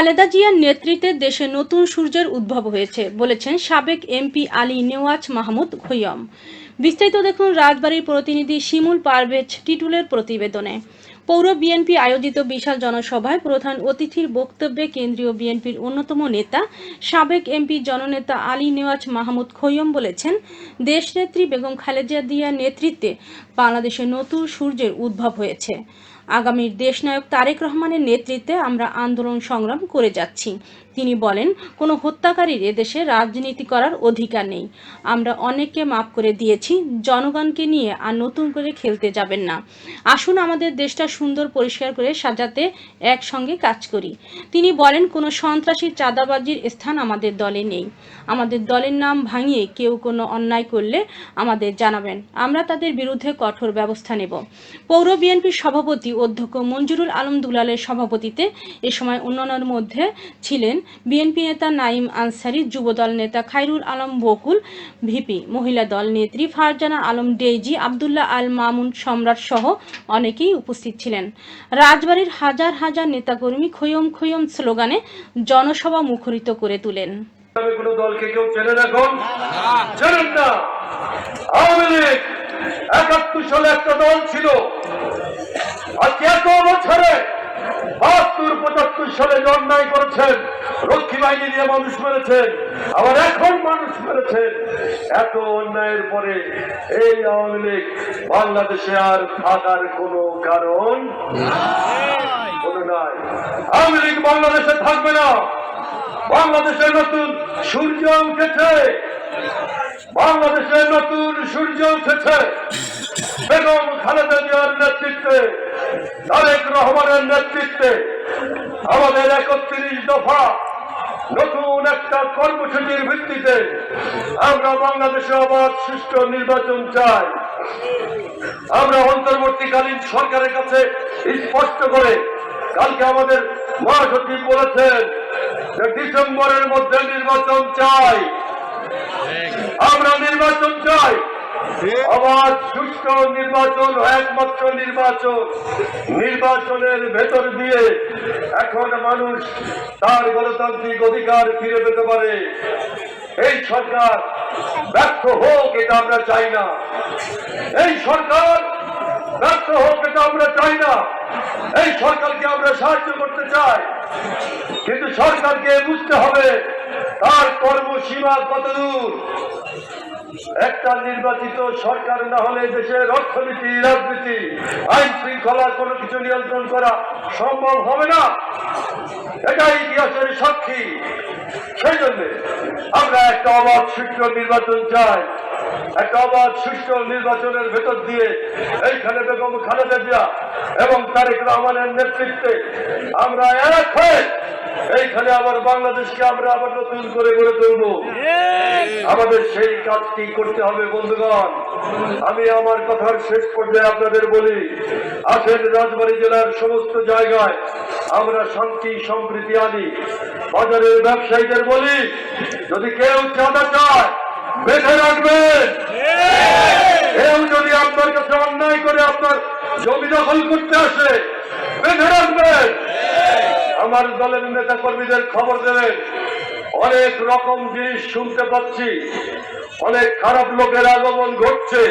খালেদা জিয়ার নেতৃত্বে দেশে নতুন সূর্যের উদ্ভব হয়েছে, বলেছেন সাবেক এমপি আলী নেওয়াজ মাহমুদ খৈয়ম বিস্তারিত দেখুন রাজবাড়ির প্রতিনিধি শিমুল পারভেজ টিটুলের প্রতিবেদনে। পৌর বিএনপি আয়োজিত বিশাল জনসভায় প্রধান অতিথির বক্তব্যে কেন্দ্রীয় বিএনপির অন্যতম নেতা, সাবেক এমপি জননেতা আলী নেওয়াজ মাহমুদ খৈয়ম বলেছেন, দেশনেত্রী বেগম খালেদা জিয়ার নেতৃত্বে বাংলাদেশে নতুন সূর্যের উদ্ভব হয়েছে। আগামীর দেশনায়ক তারেক রহমানের নেতৃত্বে আমরা আন্দোলন সংগ্রাম করে যাচ্ছি। তিনি বলেন, কোনো হত্যাকারীর এদেশে রাজনীতি করার অধিকার নেই। আমরা অনেককে মাফ করে দিয়েছি, জনগণকে নিয়ে আর নতুন করে খেলতে যাবেন না। আসুন আমাদের দেশটা সুন্দর পরিষ্কার করে সাজাতে একসঙ্গে কাজ করি। তিনি বলেন, কোনো সন্ত্রাসী চাঁদাবাজির স্থান আমাদের দলে নেই। আমাদের দলের নাম ভাঙিয়ে কেউ কোনো অন্যায় করলে আমাদের জানাবেন। আমরা তাদের বিরুদ্ধে কঠোর ব্যবস্থা নেব। পৌর বিএনপির সভাপতি অধ্যক্ষ মঞ্জুরুল আলম দুলালের সভাপতিতে এ সময় অন্যান্যের মধ্যে ছিলেন বিএনপি নেতা নাইম আনসারি, যুবদল নেতা খাইরুল আলম বকুল, ভিপি মহিলা দল নেত্রী ফারজানা আলম ডেইজি, আবদুল্লাহ আল মামুন সম্রাট সহ অনেকেই উপস্থিত ছিলেন। রাজবাড়ির হাজার হাজার নেতাকর্মী খৈয়ম খৈয়ম স্লোগানে জনসভা মুখরিত করে তোলেন। কোন দলকে কেউ চেনে রাখুন আওয়ামী লীগ একাত্তর সালে একটা দল ছিল। আজকে এত বছরে বাহাত্তর, পঁচাত্তর সালে অন্যায় করেছেন। রক্ষী বাহিনী দিয়ে মানুষ মেরেছেন। আবার এখন মানুষ মেরেছেন। এত অন্যায়ের পরে এই আওয়ামী লীগ বাংলাদেশে আর থাকার কোনো কারণ নাই। আওয়ামী লীগ বাংলাদেশে থাকবে না। বাংলাদেশের নতুন সূর্য উঠেছে। বাংলাদেশের নতুন সূর্য উঠেছে। বেগম খালেদা জিয়ার নেতৃত্বে, তারেক রহমানের নেতৃত্বে আমাদের একত্রিশ দফা নতুন একটা কর্মসূচির ভিত্তিতে আমরা বাংলাদেশে আবার সুষ্ঠু নির্বাচন চাই। আমরা অন্তর্বর্তীকালীন সরকারের কাছে স্পষ্ট করে কালকে আমাদের মহাসচিব বলেছেন যে ডিসেম্বরের মধ্যে নির্বাচন চাই। আমরা নির্বাচন চাই। আবার সুষ্ঠু নির্বাচন একমাত্র নির্বাচন। নির্বাচনের ভেতর দিয়ে এখন মানুষ তার গণতান্ত্রিক অধিকার ফিরে পেতে পারে। এই সরকার ব্যর্থ হোক এটা আমরা চাই না। এই সরকার ব্যর্থ হোক এটা আমরা চাই না। এই সরকারকে আমরা সাহায্য করতে চাই। কিন্তু সরকারকে বুঝতে হবে তার কর্মসীমা কতদূর একটা নির্বাচিত সরকার না হলে দেশের অর্থনীতি, রাজনীতি, আইন শৃঙ্খলা কোনো কিছু নিয়ন্ত্রণ করা সম্ভব হবে না। এটাই ইতিহাসের সাক্ষী। সেই জন্য আমরা একটা অবাধ, সুষ্ঠু নির্বাচন চাই। একটা অবাধ, সুষ্ঠু নির্বাচনের ভেতর দিয়ে এইখানে বেগম খালেদা জিয়া এবং তারেক রহমানের নেতৃত্বে আমরা এক হয়ে এইখানে আবার বাংলাদেশকে আমরা আবার নতুন করে গড়ে তুলব। আমাদের সেই কাজটি করতে হবে বন্ধুগণ। আমি আমার কথার শেষ পর্যায়ে আপনাদের বলি আসেন রাজবাড়ী জেলার সমস্ত জায়গায় আমরা শান্তি সম্প্রীতি আনি। বাজারের ব্যবসায়ীদের বলি যদি কেউ চাঁদা চায় বেঁধে রাখবেন। কেউ যদি আপনার কাছে অন্যায় করে আপনার জমি দখল করতে আসে বেঁধে রাখবেন। আমার দলের নেতা কর্মীদের খবর দেবেন। অনেক রকম জিনিস শুনতে পাচ্ছি। অনেক খারাপ লোকের আগমন ঘটছে।